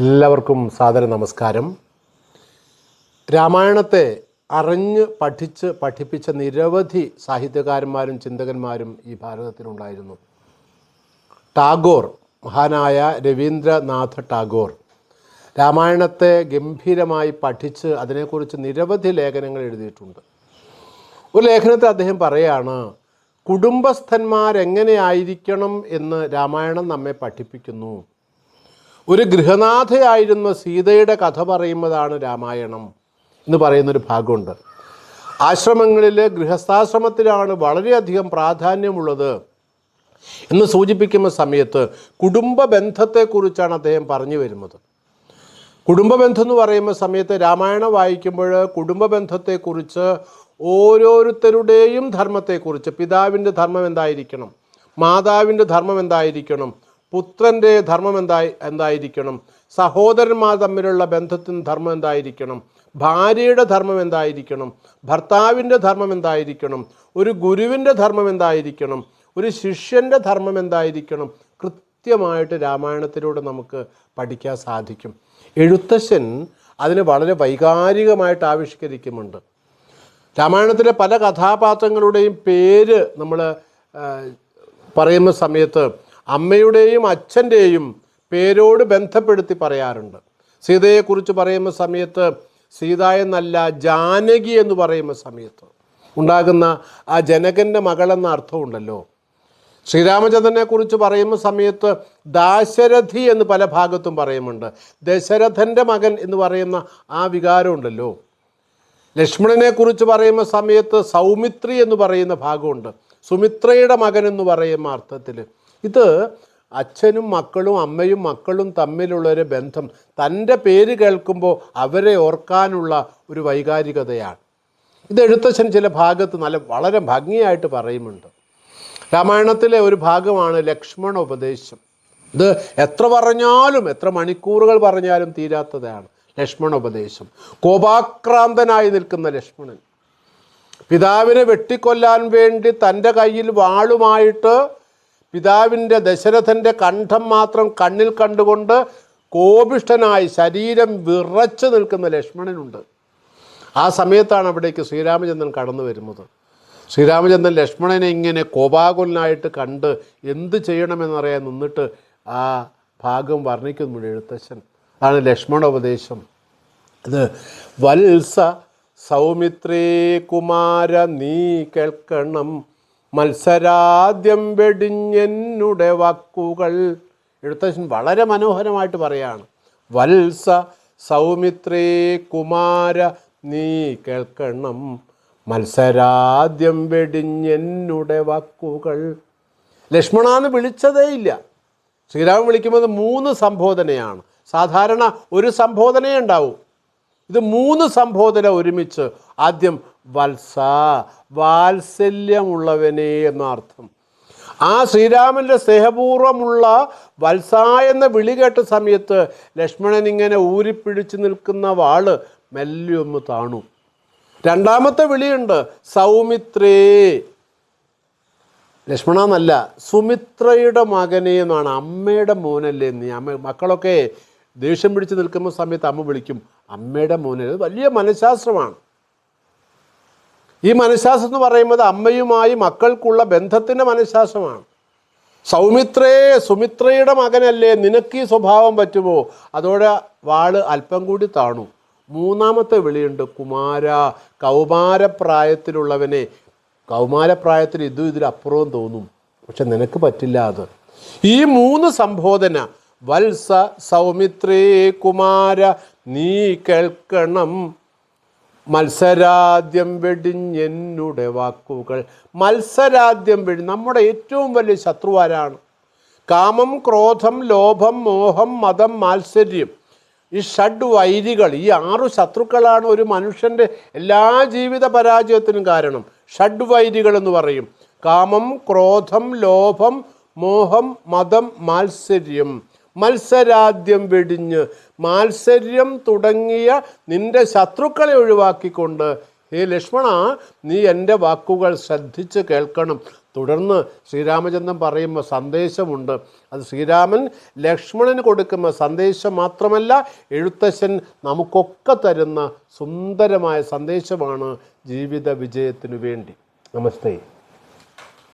എല്ലാവർക്കും സാദര നമസ്കാരം. രാമായണത്തെ അറിഞ്ഞ് പഠിച്ച് പഠിപ്പിച്ച നിരവധി സാഹിത്യകാരന്മാരും ചിന്തകന്മാരും ഈ ഭാരതത്തിലുണ്ടായിരുന്നു. ടാഗോർ മഹാനായ രവീന്ദ്രനാഥ ടാഗോർ. രാമായണത്തെ ഗംഭീരമായി പഠിച്ച് അതിനെക്കുറിച്ച് നിരവധി ലേഖനങ്ങൾ എഴുതിയിട്ടുണ്ട്. ഒരു ലേഖനത്തിൽ അദ്ദേഹം പറയാണ് കുടുംബസ്ഥന്മാരെങ്ങനെയായിരിക്കണം എന്ന് രാമായണം നമ്മെ പഠിപ്പിക്കുന്നു. ഒരു ഗൃഹനാഥയായിരുന്ന സീതയുടെ കഥ പറയുന്നതാണ് രാമായണം എന്ന് പറയുന്നൊരു ഭാഗമുണ്ട്. ആശ്രമങ്ങളിൽ ഗൃഹസ്ഥാശ്രമത്തിലാണ് വളരെയധികം പ്രാധാന്യമുള്ളത് എന്ന് സൂചിപ്പിക്കുന്ന സമയത്ത് കുടുംബ ബന്ധത്തെക്കുറിച്ചാണ് അദ്ദേഹം പറഞ്ഞു വരുന്നത്. കുടുംബ ബന്ധം എന്ന് പറയുന്ന സമയത്ത് രാമായണം വായിക്കുമ്പോൾ കുടുംബ ബന്ധത്തെക്കുറിച്ച് ഓരോരുത്തരുടെയും ധർമ്മത്തെക്കുറിച്ച് പിതാവിന്റെ ധർമ്മം എന്തായിരിക്കണം മാതാവിന്റെ ധർമ്മം എന്തായിരിക്കണം പുത്രന്റെ ധർമ്മം എന്തായി എന്തായിരിക്കണം? സഹോദരന്മാർ തമ്മിലുള്ള ബന്ധത്തിന് ധർമ്മം എന്തായിരിക്കണം? ഭാര്യയുടെ ധർമ്മം എന്തായിരിക്കണം? ഭർത്താവിന്റെ ധർമ്മം എന്തായിരിക്കണം? ഒരു ഗുരുവിന്റെ ധർമ്മം എന്തായിരിക്കണം? ഒരു ശിഷ്യന്റെ ധർമ്മം എന്തായിരിക്കണം? കൃത്യമായിട്ട് രാമായണത്തിലൂടെ നമുക്ക് പഠിക്കാൻ സാധിക്കും. എഴുത്തശ്ശൻ അതിനെ വളരെ വൈകാരികമായിട്ട് ആവിഷ്കരിക്കുന്നുണ്ട്. രാമായണത്തിലെ പല കഥാപാത്രങ്ങളുടെയും പേര് നമ്മൾ പറയുന്ന സമയത്ത് അമ്മയുടെയും അച്ഛന്റെയും പേരോട് ബന്ധപ്പെടുത്തി പറയാറുണ്ട്. സീതയെക്കുറിച്ച് പറയുന്ന സമയത്ത് സീത എന്നല്ല ജാനകി എന്ന് പറയുന്ന സമയത്ത് ഉണ്ടാകുന്ന ആ ജനകന്റെ മകളെന്ന അർത്ഥമുണ്ടല്ലോ. ശ്രീരാമചന്ദ്രനെ കുറിച്ച് പറയുന്ന സമയത്ത് ദാശരഥി എന്ന് പല ഭാഗത്തും പറയുന്നുണ്ട്. ദശരഥന്റെ മകൻ എന്ന് പറയുന്ന ആ വികാരമുണ്ടല്ലോ. ലക്ഷ്മണനെ കുറിച്ച് പറയുന്ന സമയത്ത് സൗമിത്രി എന്ന് പറയുന്ന ഭാഗമുണ്ട്. സുമിത്രയുടെ മകൻ എന്ന് പറയുന്ന അർത്ഥത്തിൽ ഇത് അച്ഛനും മക്കളും അമ്മയും മക്കളും തമ്മിലുള്ളൊരു ബന്ധം. തന്റെ പേര് കേൾക്കുമ്പോൾ അവരെ ഓർക്കാനുള്ള ഒരു വൈകാരികതയാണ്. ഇത് എഴുത്തച്ഛൻ ചില ഭാഗത്ത് നല്ല വളരെ ഭംഗിയായിട്ട് പറയുന്നുണ്ട്. രാമായണത്തിലെ ഒരു ഭാഗമാണ് ലക്ഷ്മണ ഉപദേശം. ഇത് എത്ര പറഞ്ഞാലും എത്ര മണിക്കൂറുകൾ പറഞ്ഞാലും തീരാത്തതാണ് ലക്ഷ്മണ ഉപദേശം. കോപാക്രാന്തനായി നിൽക്കുന്ന ലക്ഷ്മണൻ. പിതാവിനെ വെട്ടിക്കൊല്ലാൻ വേണ്ടി തന്റെ കയ്യിൽ വാളുമായിട്ട് പിതാവിന്റെ ദശരഥന്റെ കണ്ഠം മാത്രം കണ്ണിൽ കണ്ടുകൊണ്ട് കോപിഷ്ഠനായി ശരീരം വിറച്ചു നിൽക്കുന്ന ലക്ഷ്മണനുണ്ട്. ആ സമയത്താണ് അവിടേക്ക് ശ്രീരാമചന്ദ്രൻ കടന്നു വരുന്നത്. ശ്രീരാമചന്ദ്രൻ ലക്ഷ്മണനെ ഇങ്ങനെ കോപാകുലനായിട്ട് കണ്ട് എന്ത് ചെയ്യണമെന്നറിയാൻ നിന്നിട്ട് ആ ഭാഗം വർണിക്കുന്നുണ്ട് എഴുത്തച്ഛൻ. അതാണ് ലക്ഷ്മണോപദേശം ഇത് വത്സ സൗമിത്രേ കുമാര നീ കേൾക്കണം. മത്സരാദ്യം വെടിഞ്ഞെന്നുടെ വാക്കുകൾ. എഴുത്തച്ഛൻ വളരെ മനോഹരമായിട്ട് പറയാണ്. വത്സ സൗമിത്രേ കുമാര നീ കേൾക്കണം. മത്സരാദ്യം വെടിഞ്ഞെന്നുടെ വാക്കുകൾ. ലക്ഷ്മണാന്ന് വിളിച്ചതേ ഇല്ല ശ്രീരാമൻ വിളിക്കുന്നത് മൂന്ന് സംബോധനയാണ്. സാധാരണ ഒരു സംബോധനയേ ഉണ്ടാവൂ. ഇത് മൂന്ന് സംബോധന ഒരുമിച്ച് ആദ്യം വത്സ വാത്സല്യമുള്ളവനെ എന്നർത്ഥം. ആ ശ്രീരാമന്റെ സ്നേഹപൂർവമുള്ള വത്സ എന്ന വിളി കേട്ട സമയത്ത് ലക്ഷ്മണൻ ഇങ്ങനെ ഊരിപ്പിടിച്ചു നിൽക്കുന്ന വാൾ മെല്ലെ ഒന്ന് താണു. രണ്ടാമത്തെ വിളിയുണ്ട് സൗമിത്രേ. ലക്ഷ്മണ എന്നല്ല സുമിത്രയുടെ മകനെ എന്നാണ്. അമ്മയുടെ മോനല്ലേ നീ അമ്മ മക്കളൊക്കെ ദേഷ്യം പിടിച്ച് നിൽക്കുന്ന സമയത്ത് അമ്മ വിളിക്കും അമ്മയുടെ മോനല്ലേ വലിയ മനഃശാസ്ത്രമാണ്. ഈ മനഃശാസ്ത്രം എന്ന് പറയുന്നത് അമ്മയുമായി മക്കൾക്കുള്ള ബന്ധത്തിന്റെ മനഃശാസ്ത്രമാണ്. സൗമിത്രേ സുമിത്രയുടെ മകനല്ലേ നിനക്ക് ഈ സ്വഭാവം പറ്റുമോ? അതോടെ വാൾ അല്പം കൂടി താണു. മൂന്നാമത്തെ വിളിയുണ്ട് കുമാര കൗമാരപ്രായത്തിലുള്ളവനെ. കൗമാരപ്രായത്തിൽ ഇതും ഇതിലപ്പുറവും തോന്നും. പക്ഷെ നിനക്ക് പറ്റില്ല അത്. ഈ മൂന്ന് സംബോധന വത്സ സൗമിത്രേ കുമാര നീ കേൾക്കണം. മത്സരാദ്യം വെടിഞ്ഞെന്നുടെ വാക്കുകൾ. മത്സരാദ്യം വെടി നമ്മുടെ ഏറ്റവും വലിയ ശത്രുവാരാണ്. കാമം ക്രോധം ലോഭം മോഹം മതം മാത്സര്യം. ഈ ഷഡ് വൈരികൾ ഈ ആറു ശത്രുക്കളാണ് ഒരു മനുഷ്യന്റെ എല്ലാ ജീവിത പരാജയത്തിനും കാരണം. ഷഡ് വൈരികൾ എന്ന് പറയും. കാമം ക്രോധം ലോഭം മോഹം മതം മാത്സര്യം. മത്സരാദ്യം വെടിഞ്ഞ് മാത്സര്യം തുടങ്ങിയ നിന്റെ ശത്രുക്കളെ ഒഴിവാക്കിക്കൊണ്ട് ഹേ ലക്ഷ്മണ നീ എന്റെ വാക്കുകൾ ശ്രദ്ധിച്ച് കേൾക്കണം. തുടർന്ന് ശ്രീരാമചന്ദ്രൻ പറയുമ്പോൾ സന്ദേശമുണ്ട്. അത് ശ്രീരാമൻ ലക്ഷ്മണന് കൊടുക്കുന്ന സന്ദേശം മാത്രമല്ല എഴുത്തച്ഛൻ നമുക്കൊക്കെ തരുന്ന സുന്ദരമായ സന്ദേശമാണ് ജീവിത വിജയത്തിനു വേണ്ടി. നമസ്തേ.